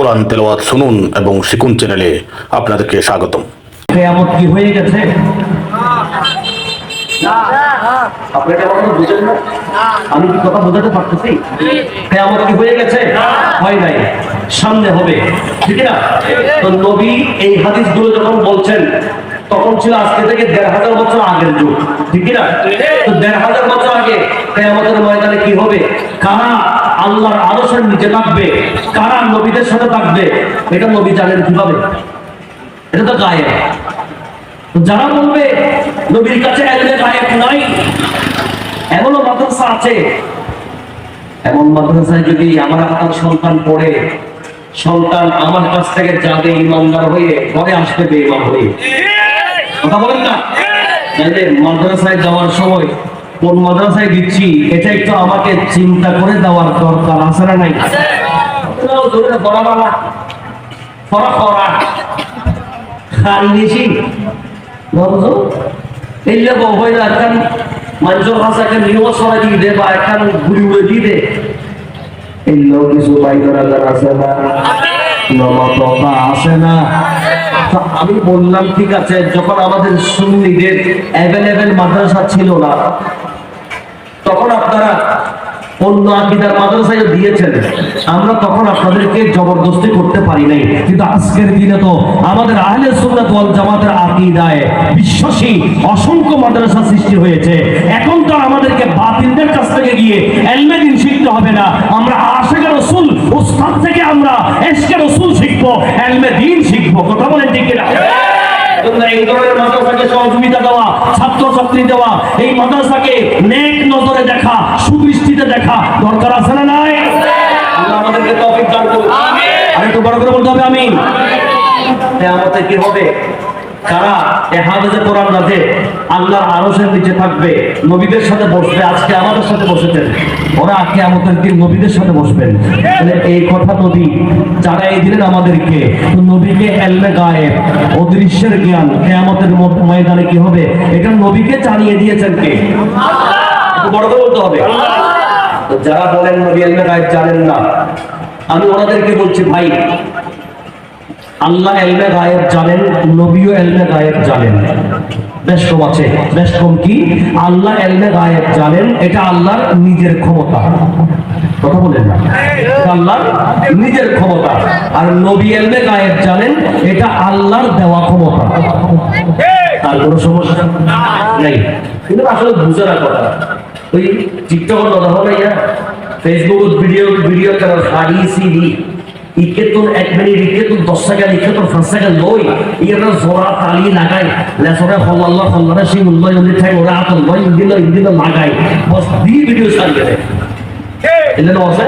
কোরআন তেলাওয়াত শুনুন এবং শিকুন চ্যানেলে আপনাদেরকে স্বাগতম। কি হয়ে গেছে? নবী এই যখন বলছেন, তখন দেড় হাজার বছর আগের যুগ। ঠিক না? দেড় হাজার বছর আগে কেয়ামতের ময়দানে কি হবে? কারা আল্লাহর আদর্শের নিচে থাকবে কারা নবীদের সাথে থাকবে এটা নবী জানেন কীভাবে? এটা তো গায়ে যারা বলবে নবীর কাছে এলমে গায়েব নাই এমনও মাদ্রাসা আছে। এমন মাদ্রাসায় যদি আমার আপনার সন্তান পড়ে সন্তান আমার কাছ থেকে যাবে ইমানদার হয়ে ঘরে আসবে বেঈমান হয়ে। কথা বলেন না? তাহলে মাদ্রাসায় যাওয়ার সময় কোন মাদ্রাসায় দিচ্ছি এটা একটু আমাকে চিন্তা করে দেওয়ার দরকার আছে না নাই? এলে বই না একখান নিয়ম দিয়ে দে বা একখান ঘুরি উড়ে দিয়ে দে। এলেও কিছু বাইকের আগার আছে না? নমততা আছে না? আমি বললাম ঠিক আছে যখন আমাদের সুন্নিদের অ্যাভেলেবেল মাদ্রাসা ছিল না অন্য আকিদার মাদ্রাসায় দিয়েছেন। আমরা তখন আপনাদেরকে জবরদস্তি করতে পারি নাই। কিন্তু আজকের দিনে তো আমাদের আহলে সুন্নাত ওয়াল জামাতের আকিদায় বিশ্বাসী অসংখ্য মাদ্রাসা সৃষ্টি হয়েছে। এখন তো আমাদেরকে বাতিলদের কাছ থেকে গিয়ে এলমে দিন শিখতে হবে না। আমরা আশেখ রসুল, উস্তাদ থেকে আমরা এসকে রসুল শিখব, এলমে দিন শিখব। কথা বলেন ঠিক তোমরা এই ধরনের মাদ্রাসাকে সহযোগিতা দেওয়া ছাত্র ছাত্রী দেওয়া, এই মাদ্রাসাকে নেক নজরে দেখা সুদৃষ্টিতে দেখা। দরকার আছে না নাই? আল্লাহ আমাদেরকে তৌফিক দান করুন। আর একটু বড় করে বলতে হবে আমিন। কিয়ামতে কি হবে? হাফেজে কোরআন রাতে আল্লাহর আরশের নিচে থাকবে নবীদের সাথে বসবে আজকে আমাদের সাথে বসেছেন ওরা দিন নবীদের সাথে বসবেন। তাহলে এই কথা নবী যারা এই দিলেন আমাদেরকে। নবীকে এলমে গায়েব অদৃশ্যের জ্ঞান কিয়ামতের মত- ময়দানে কি হবে? এটা নবীকে জানিয়ে দিয়েছেন কে? বড় করে বলতে হবে। যারা বলেন নবী গায়েব জানেন না। আমি ওনাদেরকে বলছি, ভাই, আল্লাহ এলমে গায়েব জানেন, নবীও এলমে গায়েব জানেন। বেশ কম আছে। বেশ কম কি? আল্লাহ এলমে গায়েব জানেন, এটা আল্লাহর নিজের ক্ষমতা। কথা বলেন না। নিজের ক্ষমতা। আর নবী এলমে গায়েব জানেন, এটা আল্লাহর দেওয়া ক্ষমতা। তার কোনো সমস্যা নেই কিন্তু আসলে বুঝে না কথা ওই টিকটকের কথা হবে ইয়া ফেসবুক ভিডিও ভিডিও করা শাড়ি সিডি ইকে তোর এক মিনিট ইকে তোর দশ সেকেন্ড ইকে তোর পাঁচ সেকেন্ড লই ইয়ের জোড়া তালি লাগাই লেসরে হল্লাল্লাহ হল্লারে সেই উল্লয় উল্লি ঠাই ওরা ইন্দিল ইন্দিল লাগাই বস দি ভিডিও সারিয়ে দেয় এলে আছে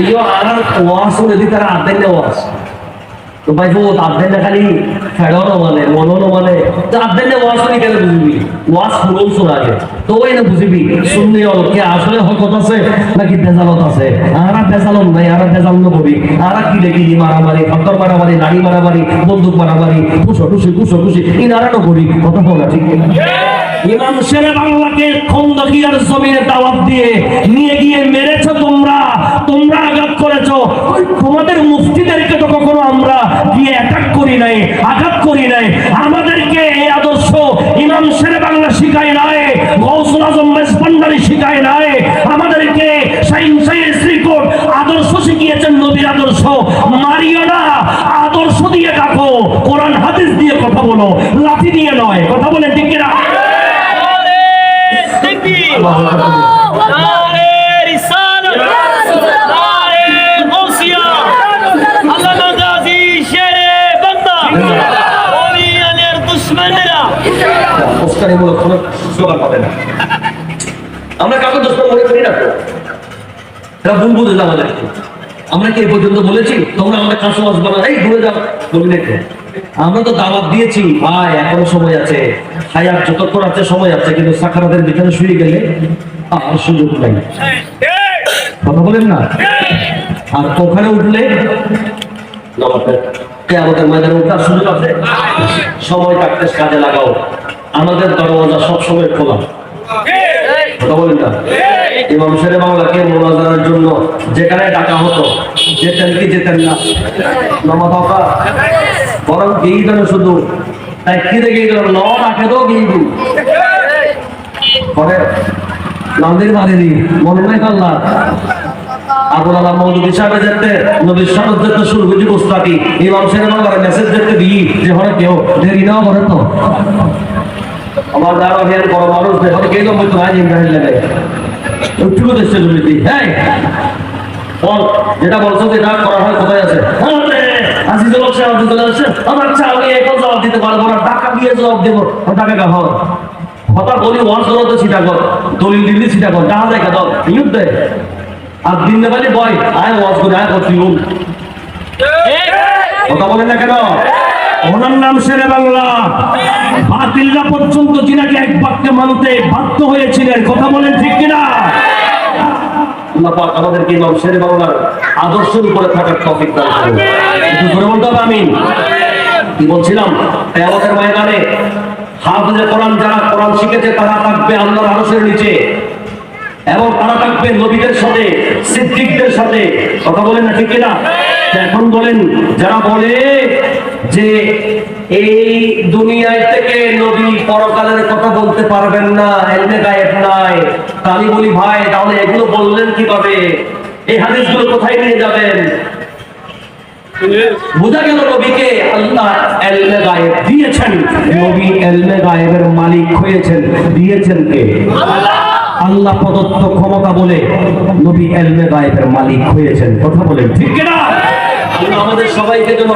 ইয়ো আর ওয়াস তারা আদেন ওয়াস মানে মানে। মারামারি বন্দুক মারামারি কুশো কুশো নগরী কথা ঠিক? ইমাম বাংলাকে খন্দকিয়ার জমিনে দাওয়াত দিয়ে নিয়ে গিয়ে মেরেছো তোমরা তোমরা আঘাত করেছ ওই তোমাদের মুফতিদেরকে তো কখনো আমরা গিয়ে অ্যাটাক করি নাই আঘাত করি নাই আমাদেরকে এই আদর্শ ইমাম শেরে বাংলা শিখায় নাই গৌসুল আজম মেজবান্ডারি শিখায় নাই আমাদেরকে সাইন সাইন শ্রীকোট আদর্শ শিখিয়েছেন নবীর আদর্শ মারিও না আদর্শ দিয়ে ডাকো কোরআন হাদিস দিয়ে কথা বলো, লাঠি দিয়ে নয়, কথা বলেন ঠিক না আমরা কি এই পর্যন্ত বলেছি? তোমরা আমাদের কাছে আসবে না এই, ঘুরে যাও। বলি না। আমরা তো দাওয়াত দিয়েছি, ভাই, এখনও সময় আছে। হায়াত যতক্ষণ আছে, সময় আছে, কিন্তু সাকারাতের বিছানে শুয়ে গেলে আর সুযোগ নাই। কথা বলেন না? আর ওখানে উঠলে আমাদের ময়দানে উঠার সুযোগ আছে? সময় কাটতে কাজে লাগাও। আমাদের দরওয়াজা সবসময় খোলা। জন্য যেখানে ডাকা হতো, যেতেন কি যেতেন না? হকা বরং গেই দেন শুধু। তাই কি দেখে গেল ন ডাকে তো পরে মনে নাই আল্লাহ আবুল সাহেব যেতে, নবীর সনদ যেতে শুরু ইমাম শেরে বাংলার মেসেজ যেতে দিই, যে হরে কেউ দেরি নাও করে তো। আমার দ্বারা হের বড় মানুষ লাগে। দেশে হ্যাঁ বল যেটা বলছো যেটা করা হয়, কোথায় আছে? জবাব দিতে পারব না টাকা দিয়ে জবাব বলি তো কর। কর। আর আয় ওয়াজ কথা বলেন না ওনার নাম বাংলা। পর্যন্ত যিনাকে এক বাক্যে মানতে বাধ্য হয়েছিলেন, কথা বলেন ঠিক কিনা? আল্লাহ পাক আমাদেরকে ইমাম শের বাংলার আদর্শের উপরে থাকার টপিক দান করুন। জোরে বলতে হবে আমিন। কি বলছিলাম? কিয়ামতের ময়দানে হাফেজে কোরআন যারা কোরআন শিখেছে তারা থাকবে আল্লাহর আরশের নিচে। এবং তারা থাকবে নবীদের সাথে সিদ্দিকদের সাথে। কথা বলেন না ঠিক কিনা? এখন বলেন, যারা বলে যে এই দুনিয়ায় থেকে নবী পরকালের কথা বলতে পারবেন না, এলমে গায়েব নাই তালি বলি, ভাই, তাহলে এগুলো বললেন কীভাবে? এই হাদিসগুলো কোথায় নিয়ে যাবেন? বোঝা গেল নবীকে আল্লাহ এলমে গায়েব দিয়েছেন। নবী এলমে গায়েবের মালিক হয়েছেন, দিয়েছেন কে? আল্লাহ! প্রদত্ত ক্ষমতা বলে নবী এলমে গায়েবের মালিক হয়েছেন কথা বলেন ঠিক কিনা আল্লাহ আমাদের সবাইকে যেন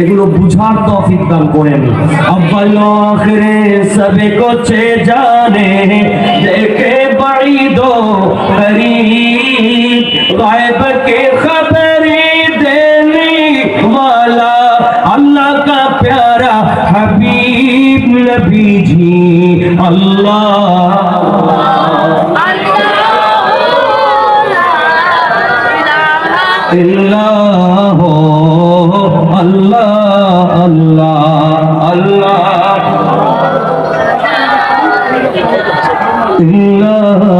এগুলো বুঝার তৌফিক দান করেন अव्वल आखिर सबे कुछ जाने देखे बड़ी दो करीब गायब के खबरी देने वाला अल्लाह का प्यारा हबीब नबी जी अल्लाह ইল্লাহ আল্লাহ আল্লাহ আল্লাহ। ইল্লাহ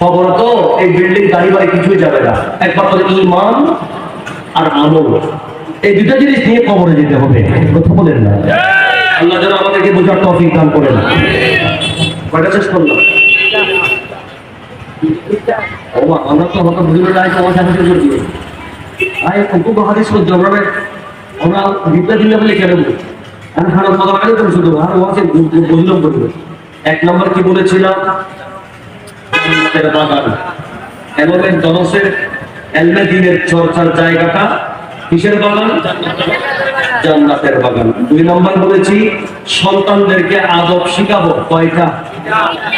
খবর তো, এই বিল্ডিং বাড়ি কিছুই যাবে না। একমাত্র আর এই জিনিস নিয়ে কবরে যেতে হবে। কথা বলেন না। আল্লাহ যেন আমাদেরকে বোঝার তৌফিক দান করলাম? ও আমরা তো হঠাৎ বুঝে যায় তোমার সাথে আয় খুব হাদিস করছে আমরা ওরা বিদ্যা বলে কেন আমি খারাপ কথা কেন করে শুধু আর ওয়াসে বললাম বলবে। এক নম্বর কি বলেছিলাম? বাগান। এলমের এই জনসের এলমে দিনের চর্চার জায়গাটা কিসের বাগান? জান্নাতের বাগান। দুই নম্বর বলেছি, সন্তানদেরকে আদব শিখাবো কয়টা?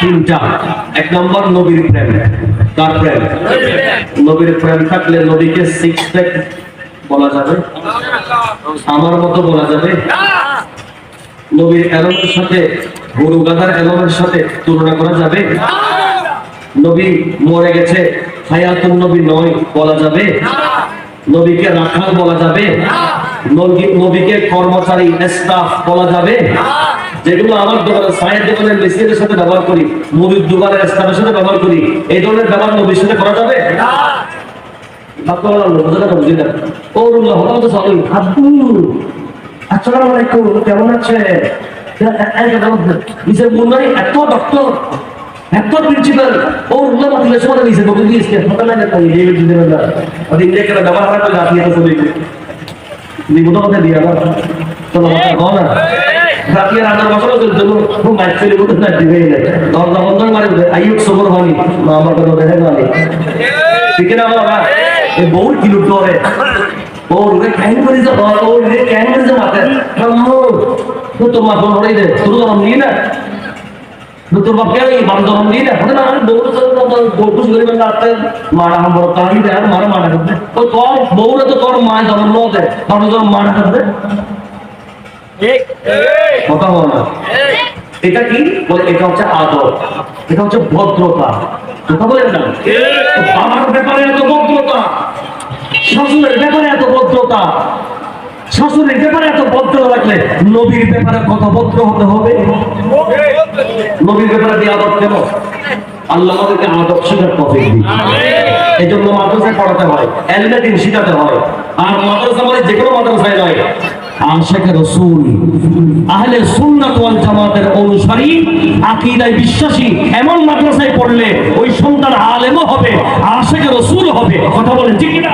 তিনটা। এক নম্বর, নবীর প্রেম। কার প্রেম? নবীর প্রেম থাকলে নবীকে সিক্স প্যাক বলা যাবে? আমার মতো বলা যাবে? নবীর অ্যালমের সাথে, গরু গাদার অ্যালমের সাথে তুলনা করা যাবে? নবী মরে গেছে, হায়াতুন নবী নয় বলা যাবে? নবীকে রাখাল বলা যাবে? নবীকে কর্মচারী স্টাফ বলা যাবে। যেগুলো আমার দোকানে সায়ের দোকানের সাথে ব্যবহার করি মুদির দোকানের স্টাফের সাথে ব্যবহার করি এই ধরনের ব্যবহার নবীর সাথে করা যাবে? কেমন আছেন? নিজের মুন্নারি এত ডক্টর এত প্রিন্সিপাল মাতিলে হতে লাগে তাই এই দিন দেখে ব্যবহার। করে আপনি এত তুমি কথা দিয়ে আবার চলো কথা কও না। রান্নার মশলা মাইক চলে বোধ না দিবেই না। দরজা বন্ধ মারে আইয়ুব সবর হয়নি মা আমার কথা দেখে না ঠিক না বাবা? এ বহুত কিলো করে? ও রে ক্যান করে যা ও রে ক্যান করে যা মাতে আম্মু তো তোমার ফোন দে। তো আমি না। তোর বাপকে ওই বাম জন্ম দিয়ে দেখো না বউর খুশি করি মানে রাত্রে মারা হাম তাহলে দেখ মারা মারা করবে। তো তোর বউরে তো তোর মা জন্ম দে বাবা জন্ম মারা করবে। কথা বল না। এটা কি? বলে এটা হচ্ছে আদর। এটা হচ্ছে ভদ্রতা। কথা বলেন না। বাবার ব্যাপারে এত ভদ্রতা শ্বশুরের ব্যাপারে এত ভদ্রতা। শ্বশুরের ব্যাপারে এত ভদ্রতা রাখলে নবীর ব্যাপারে কত ভদ্র হতে হবে? নবীর ব্যাপারে দিয়ে আদব কেন আল্লাহ আমাদেরকে আদব শেখার তফিক দিন। এই জন্য মাদ্রাসায় পড়াতে হয় এলমে দিন শিখাতে হয় আর মাদ্রাসা মানে যে কোনো মাদ্রাসায় নয়। আশেখে রসুল আহলে সুন্নাত ওয়াল জামাতের অনুসারী আকীদায় বিশ্বাসী এমন মাদ্রাসায় পড়লে ওই সন্তান আলেমও হবে আশেখে রসুল হবে। কথা বলেন ঠিক না